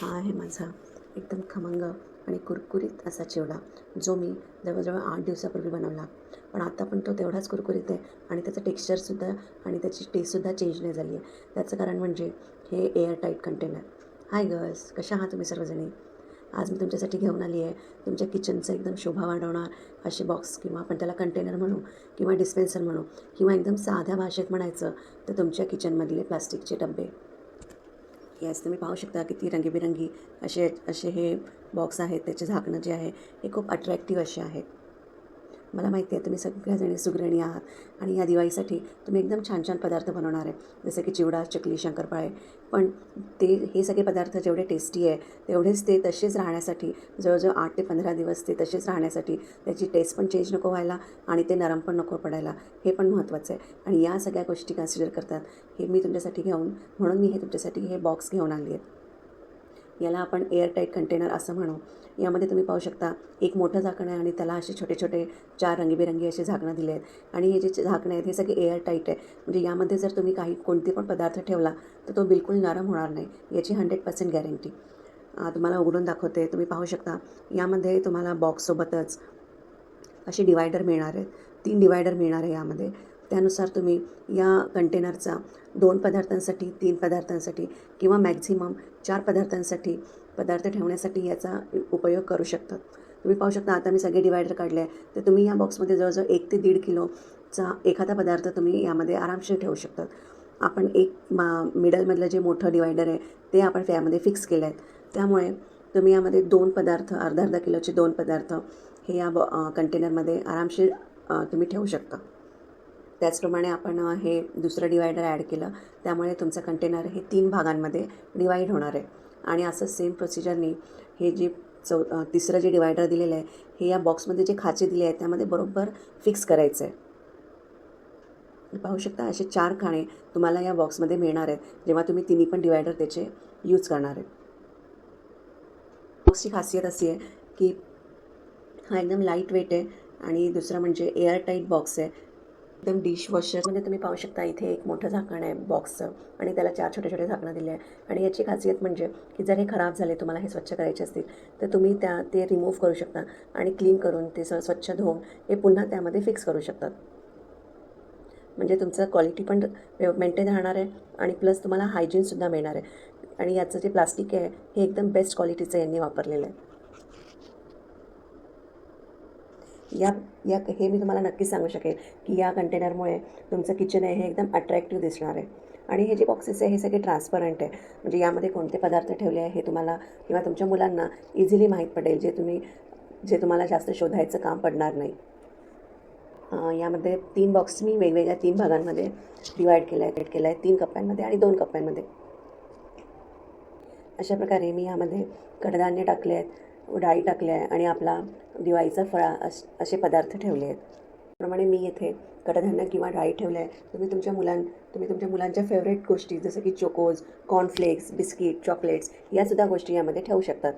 हा आहे माझा. एकदम खमंग आणि कुरकुरीत असा चिवडा जो मी जवळजवळ आठ दिवसापूर्वी बनवला. पण आता पण तो तेवढाच कुरकुरीत आहे आणि त्याचं टेक्स्चरसुद्धा आणि त्याची टेस्टसुद्धा चेंज नाही झाली आहे. त्याचं कारण म्हणजे हे air tight container hi girls कशा आहात तुम्ही सर्वजणी? आज मी तुमच्यासाठी घेऊन आली आहे तुमच्या किचनचं एकदम शोभा वाढवणार असे बॉक्स किंवा आपण त्याला कंटेनर म्हणू किंवा डिस्पेन्सर म्हणू किंवा एकदम साध्या भाषेत म्हणायचं तर तुमच्या किचनमधले प्लास्टिकचे डबे. यास तुम्ही पाहू शकता किती रंगीबिरंगी असे असे हे बॉक्स आहेत त्याचे झाकणं जे आहे हे खूप अट्रॅक्टिव्ह असे आहेत. मला माहिती आहे तुम्ही सगळ्याजणी सुगृहिणी आहात आणि या दिवाळीसाठी तुम्ही एकदम छान छान पदार्थ बनवणार आहे. जसं की चिवडा चकली शंकरपाळे. पण ते हे सगळे पदार्थ जेवढे टेस्टी आहे तेवढेच ते तसेच राहण्यासाठी जवळजवळ आठ ते पंधरा दिवस ते तसेच राहण्यासाठी त्याची टेस्ट पण चेंज नको व्हायला आणि ते नरम पण नको पडायला. हे पण महत्त्वाचं आहे. आणि या सगळ्या गोष्टी कन्सिडर करतात. हे मी तुमच्यासाठी घेऊन म्हणून मी हे तुमच्यासाठी हे बॉक्स घेऊन आली आहेत याला आपण एअरटाईट कंटेनर असं म्हणू. यामध्ये तुम्ही पाहू शकता एक मोठं झाकण आहे आणि त्याला असे छोटे छोटे चार रंगीबेरंगी असे झाकणं दिले आहेत. आणि हे जे झाकणं आहेत हे सगळे एअरटाईट आहे. म्हणजे यामध्ये जर तुम्ही काही कोणते पण पदार्थ ठेवला तर तो बिलकुल नरम होणार नाही. याची हंड्रेड पर्सेंट गॅरंटी तुम्हाला उघडून दाखवते. तुम्ही पाहू शकता यामध्ये तुम्हाला बॉक्ससोबतच असे डिवायडर मिळणार आहेत. तीन डिवायडर मिळणार आहे यामध्ये. त्यानुसार तुम्ही या कंटेनरचा दोन पदार्थांसाठी तीन पदार्थांसाठी किंवा मॅक्झिमम चार पदार्थांसाठी पदार्थ ठेवण्यासाठी याचा उपयोग करू शकतात तुम्ही पाहू शकता आता मी सगळे डिवायडर काढले आहे. तर तुम्ही या बॉक्समध्ये जवळजवळ एक ते दीड किलोचा एखादा पदार्थ तुम्ही यामध्ये आरामशीर ठेवू शकतात आपण एक मा मिडलमधलं जे मोठं डिवायडर आहे ते आपण यामध्ये फिक्स केलं आहे. त्यामुळे तुम्ही यामध्ये दोन पदार्थ अर्धा अर्धा किलोचे दोन पदार्थ हे या बॉ कंटेनरमध्ये आरामशीर तुम्ही ठेवू शकता. त्याचप्रमाणे आपण हे दुसरं डिवायडर ॲड केलं. त्यामुळे तुमचं कंटेनर हे तीन भागांमध्ये डिवाईड होणार आहे. आणि असं सेम प्रोसिजरनी हे जे चौ तिसरं जे डिवायडर दिलेलं आहे हे या बॉक्समध्ये जे खाचे दिले आहेत त्यामध्ये बरोबर फिक्स करायचं आहे. पाहू शकता असे चार खाणे तुम्हाला या बॉक्समध्ये मिळणार आहेत जेव्हा तुम्ही तिन्ही पण डिवायडर त्याचे यूज करणार आहेत. बॉक्सची खासियत अशी आहे की हा एकदम लाइट वेट आहे आणि दुसरं म्हणजे एअरटाईट बॉक्स आहे. एकदम डिशवॉशरमध्ये म्हणजे तुम्ही पाहू शकता इथे एक मोठं झाकण आहे बॉक्सचं आणि त्याला चार छोटे छोटे झाकणं दिले आहे आणि याची खासियत म्हणजे की जर हे खराब झाले तुम्हाला हे स्वच्छ करायचे असतील तर तुम्ही त्या ते रिमूव्ह करू शकता आणि क्लीन करून ते स स्वच्छ धुवून हे पुन्हा त्यामध्ये फिक्स करू शकतात म्हणजे तुमचं क्वालिटी पण मेंटेन राहणार आहे आणि प्लस तुम्हाला हायजीनसुद्धा मिळणार आहे. आणि याचं जे प्लास्टिक आहे हे एकदम बेस्ट क्वालिटीचं यांनी वापरलेलं आहे. या या हे मी तुम्हाला नक्कीच सांगू शकेल की या कंटेनरमुळे तुमचं किचन आहे हे एकदम अट्रॅक्टिव्ह दिसणार आहे. आणि हे जे बॉक्सेस आहे हे सगळे ट्रान्सपरंट आहे. म्हणजे यामध्ये कोणते पदार्थ ठेवले आहे हे तुम्हाला किंवा तुमच्या मुलांना इझिली माहीत पडेल जे तुम्ही जे तुम्हाला जास्त शोधायचं काम पडणार नाही. यामध्ये तीन बॉक्स मी वेगवेगळ्या तीन भागांमध्ये डिवाईड केला आहे केलं आहे तीन कप्प्यांमध्ये आणि दोन कप्प्यांमध्ये. अशा प्रकारे मी यामध्ये कडधान्य टाकले आहेत. डाळी टाकल्या आहे आणि आपला दिवाळीचा फळा अस असे पदार्थ ठेवले आहेत. त्याप्रमाणे मी येथे कडधान्य किंवा डाळी ठेवल्या आहे. तुम्ही तुमच्या मुलां तुम्ही तुमच्या मुलांच्या फेवरेट गोष्टी जसं की चोकोज कॉर्नफ्लेक्स बिस्किट चॉकलेट्स यासुद्धा गोष्टी यामध्ये ठेवू शकतात.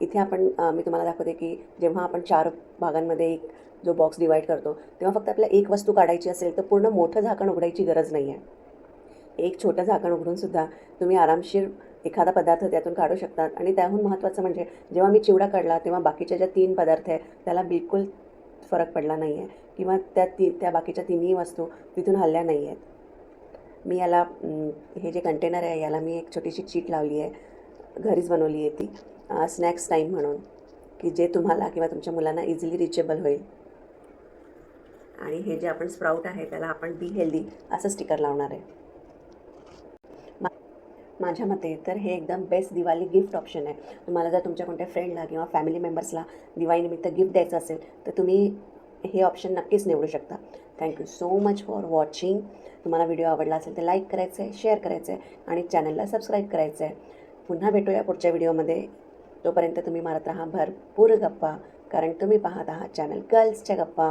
इथे आपण मी तुम्हाला दाखवते की जेव्हा आपण चार भागांमध्ये एक जो बॉक्स डिवाईड करतो तेव्हा फक्त आपल्याला एक वस्तू काढायची असेल तर पूर्ण मोठं झाकण उघडायची गरज नाही आहे एक छोटं झाकण उघडूनसुद्धा तुम्ही आरामशीर एखादा पदार्थ त्यातून काढू शकतात. आणि त्याहून महत्त्वाचं म्हणजे जेव्हा मी चिवडा काढला तेव्हा बाकीच्या ज्या तीन पदार्थ आहे त्याला बिलकुल फरक पडला नाही आहे किंवा त्या ती त्या बाकीच्या तिन्ही वस्तू तिथून हल्ल्या नाही आहेत मी याला हे जे कंटेनर आहे याला मी एक छोटीशी चीट लावली आहे. घरीच बनवली आहे ती. स्नॅक्स टाईम म्हणून. की जे तुम्हाला किंवा तुमच्या मुलांना इझिली रिचेबल होईल. आणि हे जे आपण स्प्राऊट आहे त्याला आपण बी हेल्दी असं स्टिकर लावणार आहे. माझ्या मते तर हे एकदम बेस्ट दिवाळी गिफ्ट ऑप्शन आहे. तुम्हाला जर तुमच्या कोणत्या फ्रेंडला किंवा फॅमिली मेंबर्सला दिवाळीनिमित्त गिफ्ट द्यायचं असेल तर तुम्ही हे ऑप्शन नक्कीच निवडू शकता. Thank you so much for watching तुम्हाला व्हिडिओ आवडला असेल तर लाईक करायचं आहे शेअर करायचं आहे आणि चॅनलला सबस्क्राईब करायचं आहे पुन्हा भेटूया पुढच्या व्हिडिओमध्ये तोपर्यंत तुम्ही मारत राहा भरपूर गप्पा कारण तुम्ही पाहत आहात चॅनल गर्ल्सच्या गप्पा.